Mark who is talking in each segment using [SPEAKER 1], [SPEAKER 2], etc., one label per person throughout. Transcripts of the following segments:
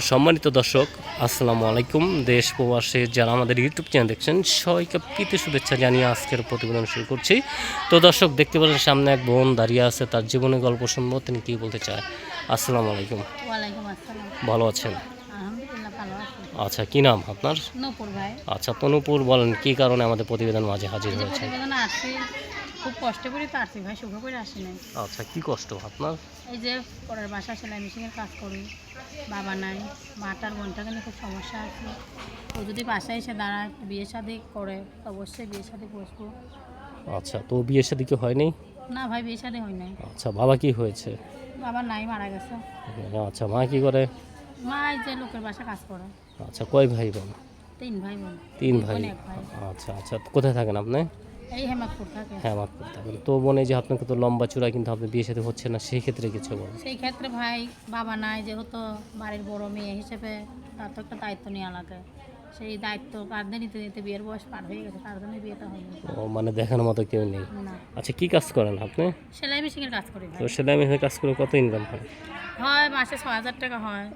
[SPEAKER 1] সম্মানিত দর্শক আসসালামু আলাইকুম। দেশ প্রবাসে যারা আমাদের ইউটিউব চ্যানেল দেখছেন সবাইকে প্রীতি শুভেচ্ছা জানিয়ে আজকের প্রতিবেদন শুরু করছি। তো দর্শক দেখতে পাচ্ছেন সামনে এক বোন দাঁড়িয়ে আছে তার জীবনের গল্প শুনব তিনি কী বলতে চায়? আসসালামু আলাইকুম।
[SPEAKER 2] ওয়ালাইকুম
[SPEAKER 1] ভালো আছেন? আচ্ছা কি নাম আপনার? আচ্ছা তনুপুর বলেন কি কারণে আমাদের প্রতিবেদন মাঝে হাজির হয়েছে?
[SPEAKER 2] খুব কষ্ট করে তো আসছি ভাই সুখ করে আসি নাই।
[SPEAKER 1] আচ্ছা কি কষ্ট আপনার?
[SPEAKER 2] এই যে পরের বাসা সেলাই মেশিনের কাজ করি। বাবা নাই মাটার বোনটাকে নিয়ে খুব সমস্যা আছে। ও যদি বাসায় এসে দাঁড়ায় বিয়ে শাদি করে অবশ্যই বিয়ে শাদি বসবো।
[SPEAKER 1] আচ্ছা তো বিয়ের সাথে কি হয়নি
[SPEAKER 2] না ভাই বিয়ে শাদি হয় নাই।
[SPEAKER 1] আচ্ছা বাবা কি হয়েছে?
[SPEAKER 2] বাবা নাই মারা গেছে।
[SPEAKER 1] আচ্ছা মা কি করে?
[SPEAKER 2] মা এই যে লোকের বাসা কাজ করে।
[SPEAKER 1] আচ্ছা কয় ভাই বোন?
[SPEAKER 2] তিন ভাই বোন।
[SPEAKER 1] তিন ভাই। আচ্ছা আচ্ছা কোথায় থাকেন আপনি? হ্যাঁ মাফ করতে হবে তো বোনে যে আপনাকে তো লম্বা চূড়া কিন্তু আপনি বিয়ে সাথে হচ্ছে না সেই ক্ষেত্রে কিছু বলেন
[SPEAKER 2] সেই ক্ষেত্রে ভাই বাবা নাই যেহেতু বাড়ির বড় মেয়ে হিসেবে তার তো একটা দায়িত্ব নেওয়া লাগে। সেই দায়িত্ব কাঁধে নিতে নিতে বিয়ের বয়স পার হয়ে গেছে তার জন্য বিয়েটা হয়নি
[SPEAKER 1] ও মানে দেখানোর মতো কেউ নেই।
[SPEAKER 2] না।
[SPEAKER 1] আচ্ছা কি কাজ করেন আপনি?
[SPEAKER 2] সেলাই মেশিনের কাজ করি
[SPEAKER 1] তো সেলাই মেশিনে কাজ করে কত ইনকাম হয়
[SPEAKER 2] হয় মাসে ছ হাজার টাকা হয়।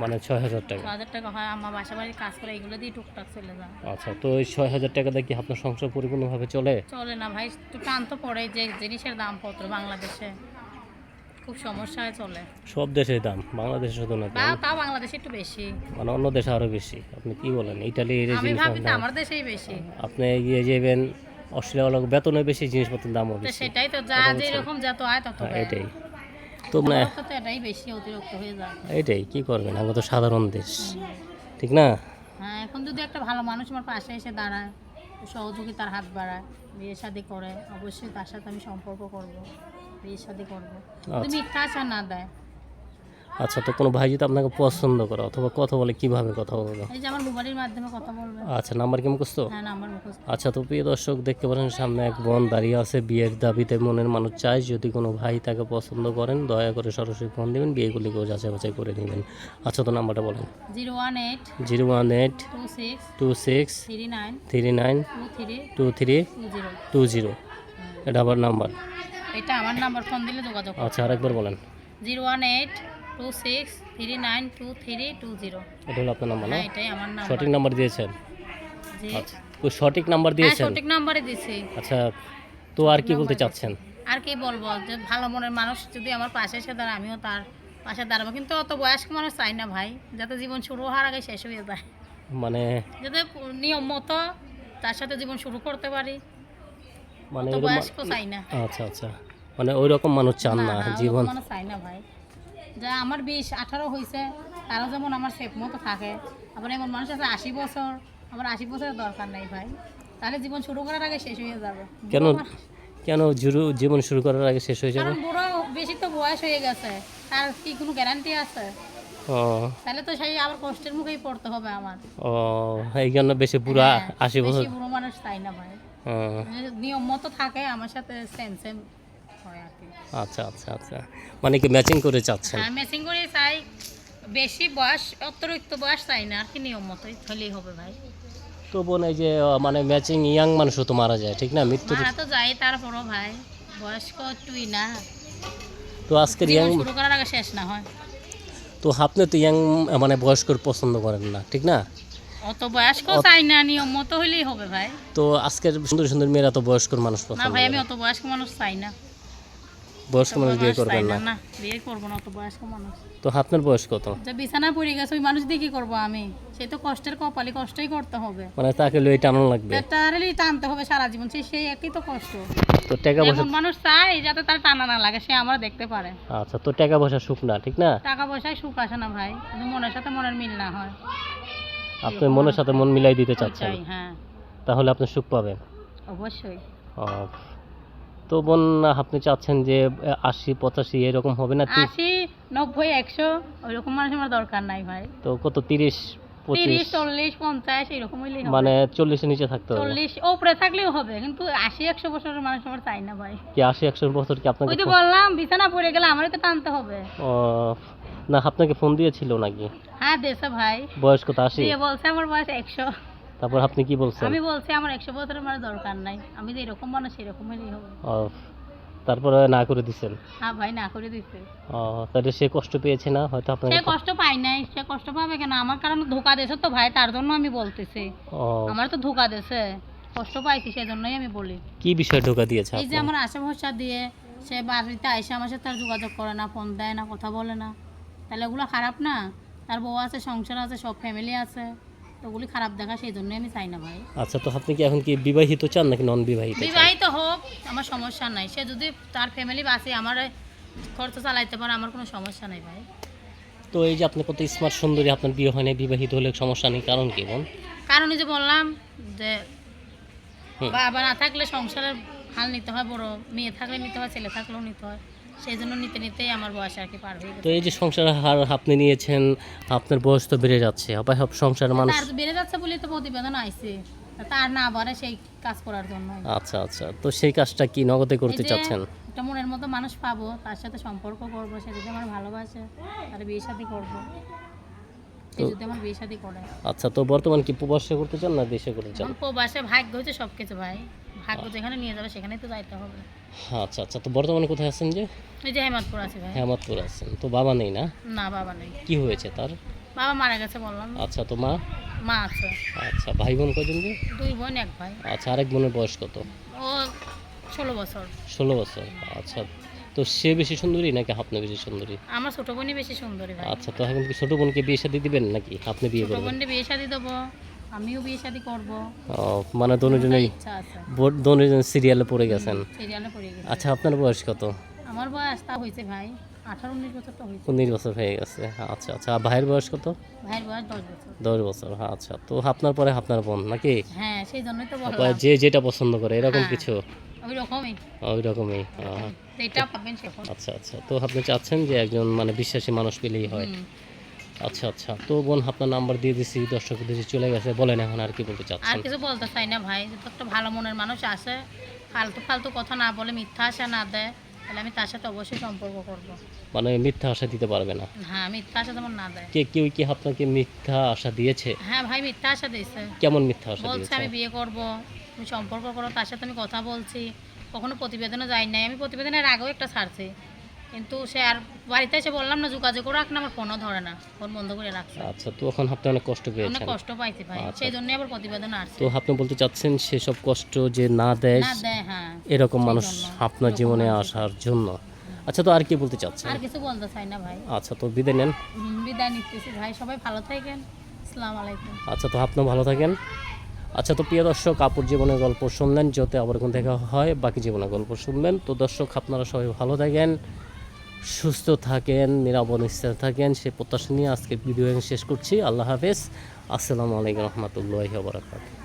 [SPEAKER 1] মানে ছয় হাজার টাকা।
[SPEAKER 2] হাজার টাকা হয় আমার বাসা বাড়ির কাজ করে এগুলো দিয়ে টুকটাক চলে যায়।
[SPEAKER 1] আচ্ছা তো ওই ছয় হাজার টাকা দিয়ে কি আপনার সংসার পরিপূর্ণভাবে চলে?
[SPEAKER 2] চলে না ভাই টান তো পড়ে যে জিনিসের দামপত্র বাংলাদেশে খুব সমস্যায় চলে।
[SPEAKER 1] সব দাম বাংলাদেশে শুধু না
[SPEAKER 2] তাও তাও বাংলাদেশে একটু বেশি।
[SPEAKER 1] মানে অন্য দেশে আরও বেশি আপনি কি বলেন? ইটালি জিনিস
[SPEAKER 2] আমার দেশেই বেশি।
[SPEAKER 1] আপনি এগিয়ে যাবেন অস্ট্রেলিয়া বেতনও বেশি জিনিসপত্রের দামও বেশি।
[SPEAKER 2] সেটাই তো যা যেরকম যত আয় তত
[SPEAKER 1] হ্যাঁ, এটাই। তো মানে
[SPEAKER 2] এটাই বেশি অতিরিক্ত হয়ে যায়।
[SPEAKER 1] এটাই কি করবেন? আমরা তো সাধারণ দেশ। ঠিক না?
[SPEAKER 2] হ্যাঁ এখন যদি একটা ভালো মানুষ আমার পাশে এসে দাঁড়ায় সহযোগিতার হাত বাড়ায় বিয়ে শাদি করে অবশ্যই তার সাথে আমি সম্পর্ক করব বিয়ে শাদি করব।
[SPEAKER 1] আচ্ছা।
[SPEAKER 2] মিথ্যা আশা না দেয়
[SPEAKER 1] আচ্ছা তো কোনো ভাই যদি আপনাকে পছন্দ করে অথবা কথা বলে কীভাবে কথা বলবে?
[SPEAKER 2] এই যে আমার মোবাইলের মাধ্যমে কথা বলবে।
[SPEAKER 1] আচ্ছা নাম্বার কি মুখস্থ?
[SPEAKER 2] হ্যাঁ নাম্বার মুখস্থ।
[SPEAKER 1] আচ্ছা তো প্রিয় দর্শক দেখতে পারেন সামনে এক বোন দাঁড়িয়ে আছে বিয়ের দাবিতে মনের মানুষ চায় যদি কোনো ভাই তাকে পছন্দ করেন দয়া করে সরাসরি ফোন দেবেন বিয়েগুলিকেও যাচাই বাছাই করে নেবেন। আচ্ছা তো নাম্বারটা বলেন।
[SPEAKER 2] Zero one eight
[SPEAKER 1] zero one eight
[SPEAKER 2] two six
[SPEAKER 1] two six
[SPEAKER 2] three nine
[SPEAKER 1] three nine
[SPEAKER 2] two three
[SPEAKER 1] two
[SPEAKER 2] zero.
[SPEAKER 1] এটা আবার নাম্বার।
[SPEAKER 2] এটা আমার নাম্বার ফোন দিলে যোগাযোগ
[SPEAKER 1] আচ্ছা আরেকবার বলেন।
[SPEAKER 2] Zero one eight two six three nine two three two zero
[SPEAKER 1] এটা হলো আপনার নাম্বার না?
[SPEAKER 2] হ্যাঁ এটাই আমার নাম্বার
[SPEAKER 1] সঠিক নাম্বার দিয়েছেন।
[SPEAKER 2] জি।
[SPEAKER 1] আচ্ছা ওই সঠিক নাম্বার
[SPEAKER 2] হ্যাঁ
[SPEAKER 1] দিয়েছেন?
[SPEAKER 2] সঠিক নাম্বারই দিছি
[SPEAKER 1] আচ্ছা তো আর কি বলতে চাচ্ছেন?
[SPEAKER 2] আর কি বলব যে ভালো মনের মানুষ যদি আমার পাশে এসে দাঁড়ায় আমিও তার পাশে দাঁড়াবো। কিন্তু অত বয়স্ক মানুষ চাই না ভাই যাতে জীবন শুরু হওয়ার আগে শেষ হয়ে যায়।
[SPEAKER 1] মানে
[SPEAKER 2] যাতে নিয়ম মতো তার সাথে জীবন শুরু করতে পারি।
[SPEAKER 1] মানে
[SPEAKER 2] অত
[SPEAKER 1] এরকম
[SPEAKER 2] বয়স্ক চাই না।
[SPEAKER 1] আচ্ছা আচ্ছা। মানে ওই রকম মানুষ চান না জীবন
[SPEAKER 2] মানুষ চাই না ভাই। যা আমার বিশ আঠারো হয়েছে তারও যেমন আমার সেফ মতো থাকে। আবার এমন মানুষ আছে আশি বছর আমার আশি বছরের দরকার নাই ভাই। তাহলে জীবন শুরু করার আগে শেষ হয়ে যাবে।
[SPEAKER 1] কেন কেন জুরু জীবন শুরু করার আগে শেষ হয়ে যাবে?
[SPEAKER 2] বুড়ো বেশি তো বয়স হয়ে গেছে তার কি কোনো গ্যারান্টি আছে?
[SPEAKER 1] ও।
[SPEAKER 2] তাহলে তো সেই আবার কষ্টের মুখেই পড়তে হবে আমার।
[SPEAKER 1] ও এই জন্য বেশি বুড়া
[SPEAKER 2] হ্যাঁ,
[SPEAKER 1] আশি বছর
[SPEAKER 2] বেশি বুড়ো মানুষ চাই না ভাই? মানে নিয়ম মতো থাকে আমার সাথে সেম সেম
[SPEAKER 1] আচ্ছা আচ্ছা আচ্ছা। মানে কি ম্যাচিং করে চাচ্ছেন?
[SPEAKER 2] হ্যাঁ মেসিং করে চাই। বেশি বয়স অতিরিক্ত বয়স চাই না আর কি নিয়ম মতোই হলেই হবে ভাই।
[SPEAKER 1] তো বোন এই যে মানে ম্যাচিং ইয়াং মানুষও তো মারা যায় ঠিক না? মৃত্যু
[SPEAKER 2] মারা তো যাই তারপরও ভাই বয়স্ক একটুই না।
[SPEAKER 1] তো আজকের ইয়াং
[SPEAKER 2] শুরু করার আগে শেষ না হয়।
[SPEAKER 1] তো আপনি তো ইয়াং মানে বয়স্কর পছন্দ করেন না ঠিক না?
[SPEAKER 2] অত বয়স্ক চাই না নিয়ম মতো হলেই হবে ভাই।
[SPEAKER 1] তো আজকের সুন্দর সুন্দর মেয়েরা তো বয়স্কর মানুষ পছন্দ
[SPEAKER 2] না
[SPEAKER 1] ভাই
[SPEAKER 2] আমি অত বয়স্ক মানুষ চাই না।
[SPEAKER 1] বয়স্ক মানুষ বিয়ে করবেন
[SPEAKER 2] না। বিয়ে করব না অত বয়স্ক মানুষ।
[SPEAKER 1] তো আপনার বয়স কত?
[SPEAKER 2] যে বিছানায় পড়ে গেছে ওই মানুষ দিয়ে কি করব আমি? সে তো কষ্টের কপালি কষ্টই করতে হবে।
[SPEAKER 1] মানে তাকে লই টানানো লাগবে।
[SPEAKER 2] টানতে হবে সারা জীবন সেই একই তো কষ্ট।
[SPEAKER 1] তো টাকা পয়সা
[SPEAKER 2] মানুষ চাই যাতে তার টানা না লাগে সে আমরা দেখতে পারে।
[SPEAKER 1] আচ্ছা তো টাকা পয়সা সুখ না ঠিক না?
[SPEAKER 2] টাকা পয়সায় সুখ আসে না ভাই কিন্তু মনের সাথে মনের মিল না হয়।
[SPEAKER 1] আপনি মনের সাথে মন মিলাই দিতে চাচ্ছেন।
[SPEAKER 2] হ্যাঁ।
[SPEAKER 1] তাহলে আপনি সুখ পাবেন।
[SPEAKER 2] অবশ্যই।
[SPEAKER 1] তো বোন আপনি চাচ্ছেন যে আশি পঁচাশি এরকম হবে না?
[SPEAKER 2] আশি নব্বই একশো ওইরকম মানুষ আমার দরকার নাই ভাই।
[SPEAKER 1] তো কত তিরিশ
[SPEAKER 2] তিরিশ চল্লিশ পঞ্চাশ এরকম হইলেই
[SPEAKER 1] মানে চল্লিশের নিচে থাকতে হবে।
[SPEAKER 2] চল্লিশ ওপরে থাকলেও হবে কিন্তু আশি একশো বছরের মানুষ আমার চাই না ভাই।
[SPEAKER 1] কি আশি একশো বছর কি আপনাকে
[SPEAKER 2] ওই বললাম বিছানা পড়ে গেলে আমারই তো টানতে হবে।
[SPEAKER 1] ও, না আপনাকে ফোন দিয়েছিল নাকি?
[SPEAKER 2] হ্যাঁ দেশে ভাই।
[SPEAKER 1] বয়স কত আশি?
[SPEAKER 2] বলছে আমার বয়স একশো।
[SPEAKER 1] তারপর আপনি কি বলছেন?
[SPEAKER 2] আমি বলছি আমার একশো বছরের মানে দরকার নাই। আমি যে এরকম মানুষ এরকম হলেই হবে
[SPEAKER 1] তারপরে না করে দিছেন?
[SPEAKER 2] হ্যাঁ ভাই না করে দিচ্ছে
[SPEAKER 1] ও, তাহলে সে কষ্ট পেয়েছে না? হয়তো
[SPEAKER 2] সে কষ্ট পাই নাই সে কষ্ট পাবে কেন? আমার কারণ ধোকা দিয়েছে তো ভাই তার জন্য আমি বলতেছি। আমার তো ধোকা দিয়েছে কষ্ট পাইছি সেজন্যই আমি বলি।
[SPEAKER 1] কি বিষয় ঢোকা দিয়েছে
[SPEAKER 2] এই যে আমার আশা ভরসা দিয়ে সে বাড়িতে আইসে আমার সাথে আর যোগাযোগ করে না ফোন দেয় না কথা বলে না। তাহলে ওগুলো খারাপ না? তার বউ আছে সংসার আছে সব ফ্যামিলি আছে। ওগুলি খারাপ দেখা সেই জন্যই আমি চাই না ভাই।
[SPEAKER 1] আচ্ছা তো আপনি কি এখন কি বিবাহিত চান নাকি নন বিবাহিত?
[SPEAKER 2] বিবাহিত হোক আমার সমস্যা নাই। সে যদি তার ফ্যামিলি বাসে আমার খরচ চালাইতে পারে আমার কোনো সমস্যা নাই ভাই।
[SPEAKER 1] তো এই যে আপনি কত স্মার্ট সুন্দরী আপনার বিয়ে হয় না বিবাহিত হলে সমস্যা নেই কারণ কি বল?
[SPEAKER 2] কারণ যে বললাম যে। বাবা না থাকলে সংসারের হাল নিতে হয় বড় মেয়ে থাকলে নিতে হয় ছেলে থাকলেও নিতে হয়। সেই জন্য নিতে নিতেই আমার বয়স আর কি পার হয়ে
[SPEAKER 1] তো এই যে সংসারের হার আপনি নিয়েছেন আপনার বয়স তো বেড়ে যাচ্ছে আবার সব সংসারের মানুষ
[SPEAKER 2] তার বেড়ে যাচ্ছে বলে তো প্রতিবেদন আইছে। তার না বাড়ে সেই কাজ করার জন্য।
[SPEAKER 1] আচ্ছা আচ্ছা। তো সেই কাজটা কি নগদে করতে চাচ্ছেন?
[SPEAKER 2] একটা মনের মতো মানুষ পাবো তার সাথে সম্পর্ক করব সে যদি আমার ভালোবাসে তার বিয়ে শাদি করব।
[SPEAKER 1] আচ্ছা তো বর্তমান কি প্রবাসে করতে চান না দেশে করতে চান?
[SPEAKER 2] প্রবাসে ভাগ্য হচ্ছে সব কিছু ভাই। ভাগ্য যেখানে নিয়ে যাবে সেখানেই তো যাইতে হবে।
[SPEAKER 1] আচ্ছা আচ্ছা তো বর্তমানে কোথায় আছেন যে?
[SPEAKER 2] এই যে হেমাদপুর আছে ভাই।
[SPEAKER 1] হেমাদপুর আছেন তো বাবা নেই না?
[SPEAKER 2] না বাবা নেই।
[SPEAKER 1] কি হয়েছে তার?
[SPEAKER 2] বাবা মারা গেছে বললাম।
[SPEAKER 1] আচ্ছা তো মা?
[SPEAKER 2] মা আছে।
[SPEAKER 1] আচ্ছা ভাই বোন কজন যে?
[SPEAKER 2] দুই বোন এক ভাই।
[SPEAKER 1] আচ্ছা আরেক বোনের বয়স কত?
[SPEAKER 2] ও ষোলো বছর।
[SPEAKER 1] ষোলো বছর আচ্ছা। তো সে বেশি সুন্দরী নাকি আপনি বেশি সুন্দরী?
[SPEAKER 2] আমার ছোট বোনই বেশি সুন্দরী ভাই।
[SPEAKER 1] আচ্ছা তো এখন কি ছোট বোনকে বিয়ে শাদী দিবেন নাকি? আপনি বিয়ে
[SPEAKER 2] ছোট
[SPEAKER 1] করবেন?
[SPEAKER 2] বোনকে বিয়ে শাদি দেবো। আমিও বিয়ে শাদি করব।
[SPEAKER 1] ও মানে দুজনেই দুজন সিরিয়ালে পড়ে গেছেন?
[SPEAKER 2] সিরিয়ালে পড়ে গেছে।
[SPEAKER 1] আচ্ছা আপনার বয়স কত?
[SPEAKER 2] আমার বয়স তা হয়েছে ভাই আঠারো উনিশ বছর তো হয়েছে
[SPEAKER 1] উনিশ বছর হয়ে গেছে আচ্ছা আচ্ছা। আর ভাইয়ের বয়স কত?
[SPEAKER 2] ভাইয়ের বয়স দশ বছর।
[SPEAKER 1] দশ বছর আচ্ছা। তো আপনার পরে আপনার বোন নাকি?
[SPEAKER 2] হ্যাঁ সেই জন্যই তো বললাম।
[SPEAKER 1] যে যেটা পছন্দ করে এরকম
[SPEAKER 2] হ্যাঁ।
[SPEAKER 1] কিছু?
[SPEAKER 2] ওই রকমই।
[SPEAKER 1] ওই রকমই
[SPEAKER 2] সেরকম
[SPEAKER 1] আচ্ছা আচ্ছা। তো আপনি চাচ্ছেন যে একজন মানে বিশ্বাসী মানুষ পেলেই হয়। আচ্ছা আচ্ছা। তো বোন আপনার নাম্বার দিয়ে দিছি দর্শক দেশে চলে গেছে। বলেন এখন আর কি বলতে চাচ্ছেন?
[SPEAKER 2] আর কিছু বলতে চাই না ভাই একটা ভালো মনের মানুষ আসে ফালতু ফালতু কথা না বলে মিথ্যা আশা না দেয় তাহলে আমি তার সাথে অবশ্যই সম্পর্ক করব।
[SPEAKER 1] মানে মিথ্যা আশা দিতে পারবে না?
[SPEAKER 2] হ্যাঁ মিথ্যা আশা যেমন না দেয়।
[SPEAKER 1] কে কেউ কি আপনাকে মিথ্যা আশা দিয়েছে?
[SPEAKER 2] হ্যাঁ ভাই মিথ্যা আশা দিয়েছে।
[SPEAKER 1] কেমন মিথ্যা আশা
[SPEAKER 2] বলছে
[SPEAKER 1] দিয়েছে?
[SPEAKER 2] আমি বিয়ে করব তুমি সম্পর্ক করো তার সাথে আমি কথা বলছি কখনো প্রতিবেদনে যাই নাই। আমি প্রতিবেদনের আগেও একটা ছাড়ছি। কিন্তু সে আর বাড়িতে এসে বললাম না যোগাযোগ রাখ না আমার ফোনও ধরে না ফোন বন্ধ করে রাখছে।
[SPEAKER 1] আচ্ছা তো এখন আপনি অনেক কষ্ট পেয়েছেন।
[SPEAKER 2] অনেক কষ্ট পাইছি ভাই
[SPEAKER 1] আচ্ছা।
[SPEAKER 2] সেই জন্যই আবার প্রতিবেদন আসছে।
[SPEAKER 1] তো আপনি বলতে চাচ্ছেন সেসব কষ্ট যে না দেয়
[SPEAKER 2] না দেয় হ্যাঁ
[SPEAKER 1] এরকম মানুষ আপনার জীবনে আসার জন্য। আচ্ছা তো আর কি বলতে চাচ্ছেন?
[SPEAKER 2] আর কিছু বলতে চাই না ভাই।
[SPEAKER 1] আচ্ছা তো বিদায় নেন।
[SPEAKER 2] বিদায় নিতেছি ভাই সবাই ভালো থাকেন। আসসালামু আলাইকুম।
[SPEAKER 1] আচ্ছা তো আপনিও ভালো থাকেন। আচ্ছা তো প্রিয় দর্শক আপুর জীবনের গল্প শুনলেন যাতে আবার কোন দেখা হয় বাকি জীবনের গল্প শুনবেন। তো দর্শক আপনারা সবাই ভালো থাকেন। সুস্থ থাকেন, নিরাপদ স্থির থাকেন, সে প্রত্যাশা নিয়ে আজকে ভিডিও শেষ করছি। আল্লাহ হাফেজ। আসসালামু আলাইকুম রহমতুল্লাহ বরাকাত